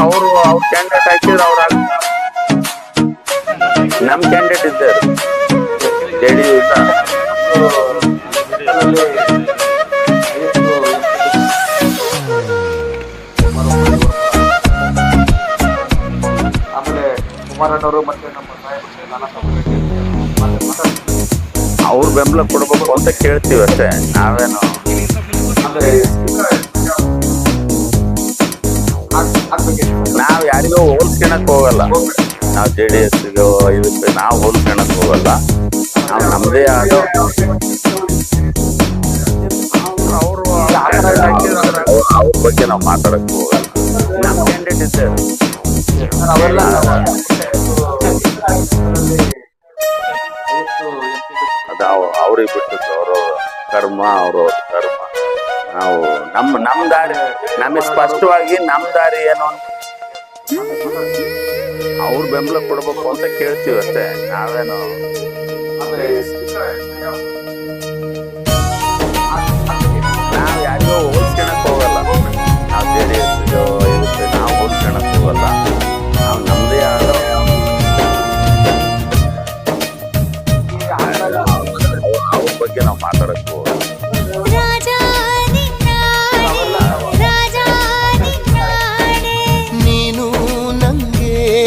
ಅವರು ಅವ್ರ ಕ್ಯಾಂಡಿಡೇಟ್ ಹಾಕಿದ್ರೆ ಅವ್ರ ನಮ್ ಕ್ಯಾಂಡಿಡೇಟ್ ಇದ್ದಾರೆ ಜೆ ಡಿ ಯು ಆಮೇಲೆ ಮತ್ತೆ ನಮ್ಮ ಅವ್ರ ಬೆಂಬಲ ಕೊಡ್ಬೇಕು ಅಂತ ಕೇಳ್ತೀವಿ ಅಷ್ಟೇ. ನಾವೇನು ಅಂದ್ರೆ. ನಾವ್ ಯಾರಿಗೋ ಹೋಲ್ಸ್ಕೊಳಕ್ ಹೋಗಲ್ಲ. ನಾವು ಜೆ ಡಿ ಎಸ್ ಇದಕ್ಕೆ ನಾವು ಹೋಲ್ಸ್ಕೊಳಕ್ ಹೋಗಲ್ಲ. ನಾವು ನಮ್ದೇ ಆದ ಅವರು ಬಗ್ಗೆ ನಾವು ಮಾತಾಡಕ್ ಹೋಗಲ್ಲ. ನಮ್ ಕ್ಯಾಂಡಿಡೇಟ್ ಇದ್ದಾರೆ ಅವೆಲ್ಲ ಅದು ಅವ್ರಿಗೆ ಬಿಟ್ಟಿದ್ದು ಅವರು ಕರ್ಮ ಅವರು ಕರ್ಮ ನಾವು ನಮ್ಮ ನಮ್ ದಾರಿ ನಮಗೆ ಸ್ಪಷ್ಟವಾಗಿ ನಮ್ ದಾರಿ ಏನು? ಅಂತ ಅವ್ರ ಬೆಂಬಲ ಕೊಡ್ಬೇಕು ಅಂತ ಕೇಳ್ತೀವಿ ಅಷ್ಟೇ. ನಾವೇನು? ನಾವು ಯಾರಿಗೋ ಹೋಲ್ಸ್ಕೊಳಕ್ ಹೋಗಲ್ಲ. ನಾವು ಜೆ ಡಿ ಎಸ್ ಇದಕ್ಕೆ ನಾವು ಹೋಲ್ಸ್ಕೊಳಕ್ ಹೋಗಲ್ಲ. ನಾವು ನಮ್ದೇ ಆದ ಅವ್ರ ಬಗ್ಗೆ ನಾವು ಮಾತಾಡಕ್ ಹೋಗಲ್ಲ.